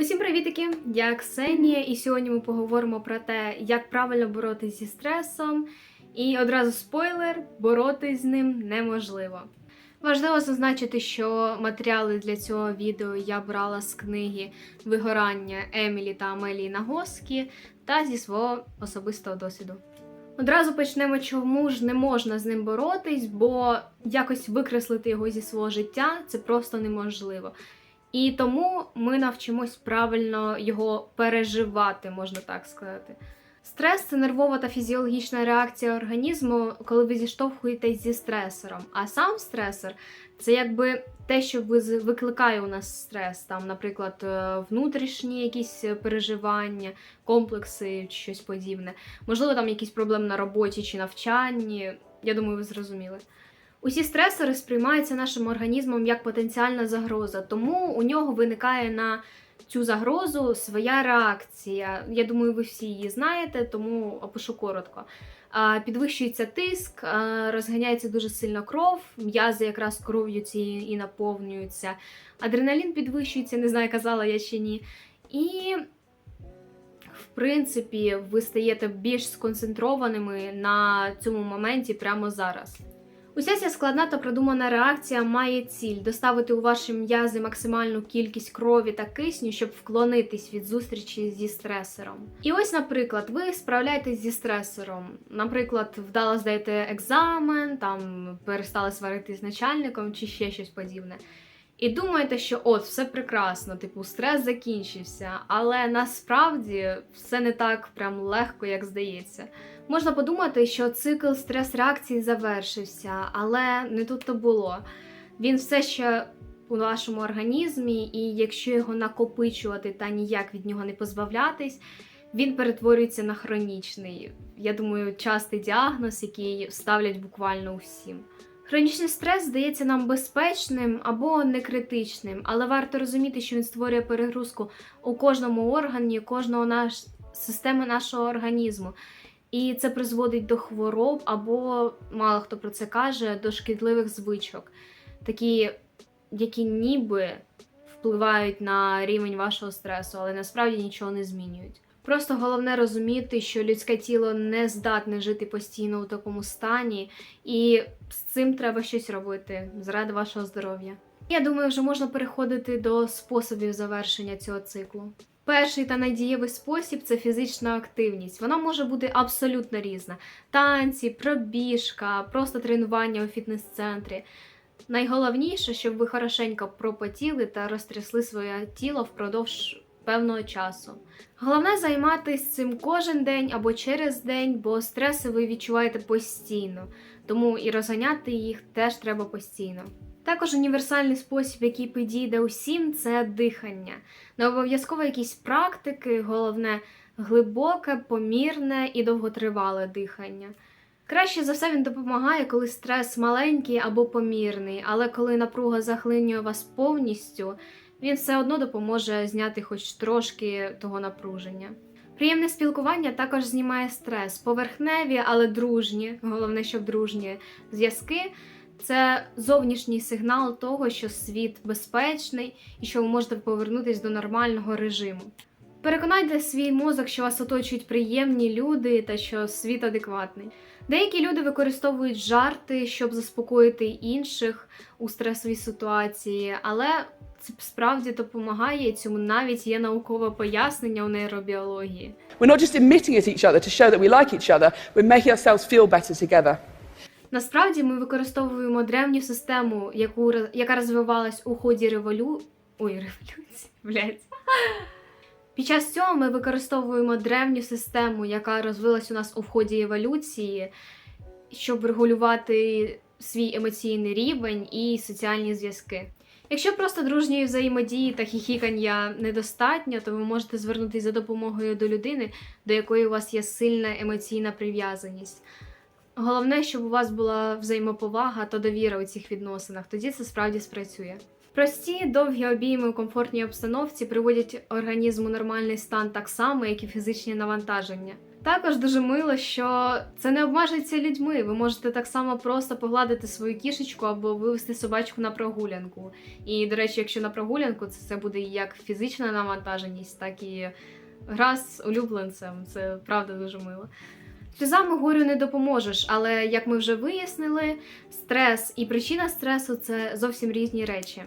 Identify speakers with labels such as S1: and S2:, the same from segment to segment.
S1: Усім привітики! Я Ксенія, і сьогодні ми поговоримо про те, як правильно боротися зі стресом. І одразу спойлер: боротись з ним неможливо. Важливо зазначити, що матеріали для цього відео я брала з книги Вигорання Емілі та Амелії Нагоскі та зі свого особистого досвіду. Одразу почнемо, чому ж не можна з ним боротись, бо якось викреслити його зі свого життя це просто неможливо. І тому ми навчимось правильно його переживати, можна так сказати. Стрес це нервова та фізіологічна реакція організму, коли ви зіштовхуєтесь зі стресором. А сам стресор це якби те, що викликає у нас стрес, там, наприклад, е, внутрішні якісь переживання, комплекси чи щось подібне. Можливо, там якісь проблеми на роботі чи навчанні. Я думаю, ви зрозуміли. Усі стресори сприймаються нашим організмом як потенціальна загроза, тому у нього виникає на цю загрозу своя реакція. Я думаю, ви всі її знаєте, тому опишу коротко. Підвищується тиск, розганяється дуже сильно кров, м'язи якраз кров'ю цією і наповнюються. Адреналін підвищується, не знаю, казала я чи ні. І, в принципі, ви стаєте більш сконцентрованими на цьому моменті прямо зараз. Уся ця складна та продумана реакція має ціль доставити у ваші м'язи максимальну кількість крові та кисню, щоб вклонитись від зустрічі зі стресором. І ось, наприклад, ви справляєтесь зі стресором. Наприклад, вдало здаєте екзамен, там перестали сваритись з начальником чи ще щось подібне. І думаєте, що от все прекрасно, типу, стрес закінчився, але насправді все не так прям легко, як здається. Можна подумати, що цикл стрес-реакції завершився, але не тут то було. Він все ще у вашому організмі, і якщо його накопичувати та ніяк від нього не позбавлятись, він перетворюється на хронічний. Я думаю, частий діагноз, який ставлять буквально усім. Хронічний стрес здається нам безпечним або не критичним, але варто розуміти, що він створює перегрузку у кожному органі, кожного наш системи нашого організму. І це призводить до хвороб, або мало хто про це каже, до шкідливих звичок, такі, які ніби впливають на рівень вашого стресу, але насправді нічого не змінюють. Просто головне розуміти, що людське тіло не здатне жити постійно у такому стані, і з цим треба щось робити заради вашого здоров'я. Я думаю, вже можна переходити до способів завершення цього циклу. Перший та найдієвий спосіб це фізична активність. Вона може бути абсолютно різна: танці, пробіжка, просто тренування у фітнес-центрі. Найголовніше, щоб ви хорошенько пропотіли та розтрясли своє тіло впродовж певного часу. Головне займатися цим кожен день або через день, бо стреси ви відчуваєте постійно, тому і розганяти їх теж треба постійно. Також універсальний спосіб, який підійде усім, це дихання. Не обов'язково якісь практики, головне глибоке, помірне і довготривале дихання. Краще за все він допомагає, коли стрес маленький або помірний, але коли напруга захлинює вас повністю, він все одно допоможе зняти хоч трошки того напруження. Приємне спілкування також знімає стрес, поверхневі, але дружні, головне, щоб дружні зв'язки. Це зовнішній сигнал того, що світ безпечний і що ви можете повернутися до нормального режиму. Переконайте свій мозок, що вас оточують приємні люди та що світ адекватний. Деякі люди використовують жарти, щоб заспокоїти інших у стресовій ситуації, але це справді допомагає і цьому навіть є наукове пояснення у нейробіології.
S2: We're not just emitting at each other to show that we like each other, we're making ourselves feel better together.
S1: Насправді ми використовуємо древню систему, яку, яка розвивалась у ході револю... Ой, революції, блядь. Під час цього ми використовуємо древню систему, яка розвилась у нас у ході еволюції, щоб регулювати свій емоційний рівень і соціальні зв'язки. Якщо просто дружньої взаємодії та хіхікання недостатньо, то ви можете звернутися за допомогою до людини, до якої у вас є сильна емоційна прив'язаність. Головне, щоб у вас була взаємоповага та довіра у цих відносинах, тоді це справді спрацює. Прості довгі обійми у комфортній обстановці приводять організм у нормальний стан так само, як і фізичні навантаження. Також дуже мило, що це не обмежується людьми. Ви можете так само просто погладити свою кішечку або вивести собачку на прогулянку. І, до речі, якщо на прогулянку, це, це буде як фізична навантаженість, так і гра з улюбленцем. Це правда дуже мило. Сльозами горю не допоможеш, але як ми вже вияснили, стрес і причина стресу це зовсім різні речі.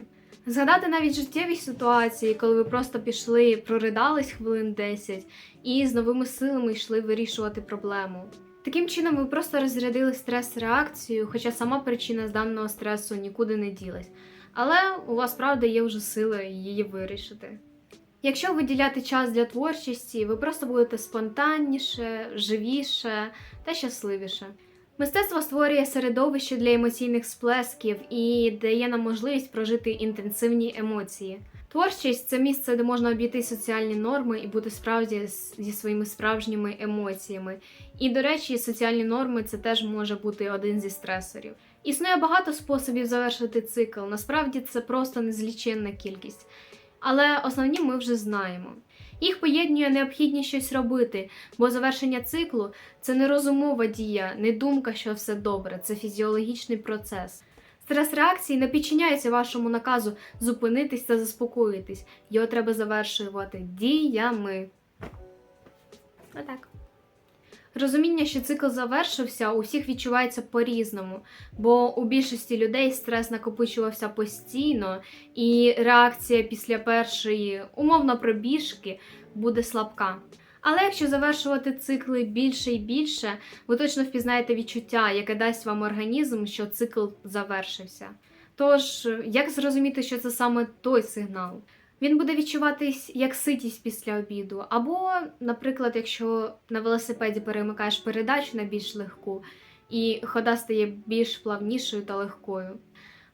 S1: Згадати навіть життєві ситуації, коли ви просто пішли, проридались хвилин 10 і з новими силами йшли вирішувати проблему. Таким чином, ви просто розрядили стрес-реакцію, хоча сама причина з даного стресу нікуди не ділась. Але у вас правда є вже сили її вирішити. Якщо виділяти час для творчості, ви просто будете спонтанніше, живіше та щасливіше. Мистецтво створює середовище для емоційних сплесків і дає нам можливість прожити інтенсивні емоції. Творчість це місце, де можна обійти соціальні норми і бути справді зі своїми справжніми емоціями. І, до речі, соціальні норми це теж може бути один зі стресорів. Існує багато способів завершити цикл. Насправді це просто незліченна кількість. Але основні ми вже знаємо. Їх поєднує необхідність щось робити, бо завершення циклу це не розумова дія, не думка, що все добре, це фізіологічний процес. Стрес реакції не підчиняється вашому наказу зупинитись та заспокоїтись. Його треба завершувати діями. Отак. Розуміння, що цикл завершився, у всіх відчувається по-різному, бо у більшості людей стрес накопичувався постійно, і реакція після першої умовно пробіжки буде слабка. Але якщо завершувати цикли більше і більше, ви точно впізнаєте відчуття, яке дасть вам організм, що цикл завершився. Тож, як зрозуміти, що це саме той сигнал? Він буде відчуватись як ситість після обіду, або, наприклад, якщо на велосипеді перемикаєш передачу на більш легку, і хода стає більш плавнішою та легкою.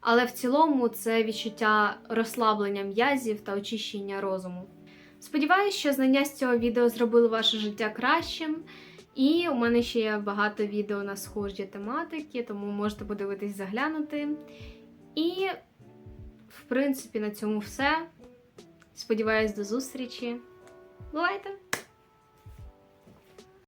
S1: Але в цілому це відчуття розслаблення м'язів та очищення розуму. Сподіваюсь, що знання з цього відео зробили ваше життя кращим. І у мене ще є багато відео на схожі тематики, тому можете подивитись, заглянути. І, в принципі, на цьому все. Сподіваюсь, до зустрічі. Бувайте!